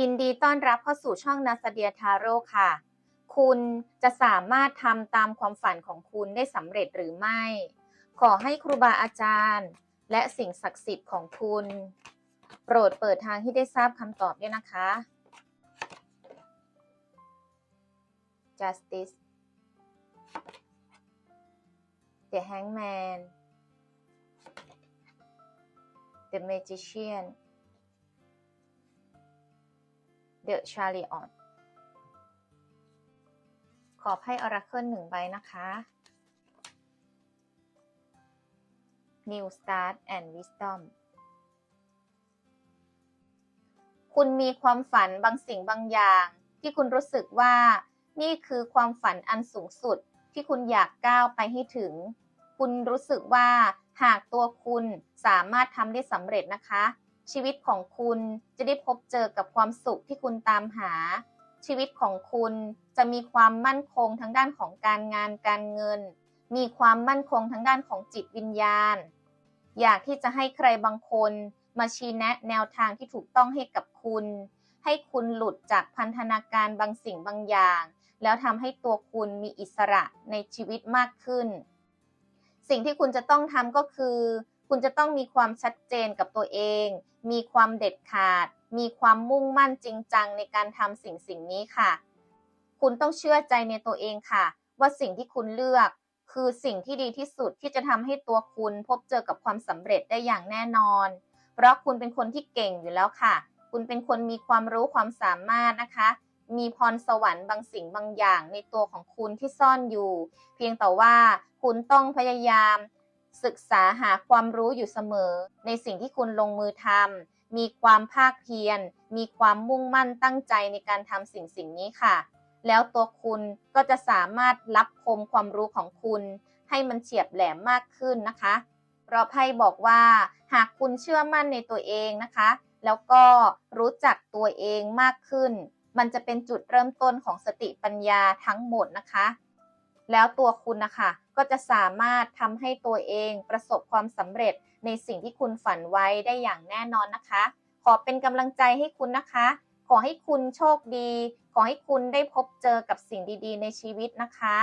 ยินดีต้อนรับเข้าสู่ช่องนาสเดียทาโร่ค่ะ คุณจะสามารถทำตามความฝันของคุณได้สำเร็จหรือไม่ ขอให้ครูบาอาจารย์ และสิ่งศักดิ์สิทธิ์ของคุณ โปรดเปิดทางที่ได้ทราบคำตอบด้วยนะคะ justice the hangman the magician the chariot ขอไพ่ออราเคิลหนึ่งใบนะคะ New Start and Wisdom คุณมีความฝันบางสิ่งบางอย่าง ที่คุณรู้สึกว่า นี่คือความฝันอันสูงสุดที่คุณอยากก้าวไปให้ถึง คุณรู้สึกว่าหากตัวคุณสามารถทำได้สำเร็จนะคะ ชีวิตของคุณจะได้พบเจอกับความสุขที่คุณตามหา ชีวิตของคุณจะมีความมั่นคงทั้งด้านของการงานการเงิน มีความมั่นคงทั้งด้านของจิตวิญญาณ อยากที่จะให้ใครบางคนมาชี้แนะแนวทางที่ถูกต้องให้กับคุณ ให้คุณหลุดจากพันธนาการบางสิ่งบางอย่าง แล้วทำให้ตัวคุณมีอิสระในชีวิตมากขึ้น สิ่งที่คุณจะต้องทำก็คือ คุณจะต้องมีความชัดเจนกับตัวเอง มีความเด็ดขาด มีความมุ่งมั่นจริงจังในการทำสิ่งสิ่งนี้ค่ะ คุณต้องเชื่อใจในตัวเองค่ะ ว่าสิ่งที่คุณเลือก คือสิ่งที่ดีที่สุดที่จะทำให้ตัวคุณพบเจอกับความสำเร็จได้อย่างแน่นอน เพราะคุณเป็นคนที่เก่งอยู่แล้วค่ะ คุณเป็นคนมีความรู้ความสามารถนะคะ มีพรสวรรค์บางสิ่งบางอย่างในตัวของคุณที่ซ่อนอยู่ เพียงแต่ว่าคุณต้องพยายาม ศึกษาหาความรู้อยู่เสมอ ในสิ่งที่คุณลงมือทำมีความภาคเพียร มีความมุ่งมั่นตั้งใจในการทำสิ่งสิ่งนี้ค่ะ แล้วตัวคุณก็จะสามารถรับคมความรู้ของคุณ ให้มันเฉียบแหลมมากขึ้นนะคะเพราะไพ่บอกว่า หากคุณเชื่อมั่นในตัวเองนะคะ แล้วก็รู้จักตัวเองมากขึ้น มันจะเป็นจุดเริ่มต้นของสติปัญญาทั้งหมดนะคะ แล้วตัวคุณนะคะก็จะสามารถทำให้ตัวเองประสบความสำเร็จในสิ่งที่คุณฝันไว้ได้อย่างแน่นอนนะคะ ขอเป็นกำลังใจให้คุณนะคะ ขอให้คุณโชคดี ขอให้คุณได้พบเจอกับสิ่งดีๆ ในชีวิตนะคะ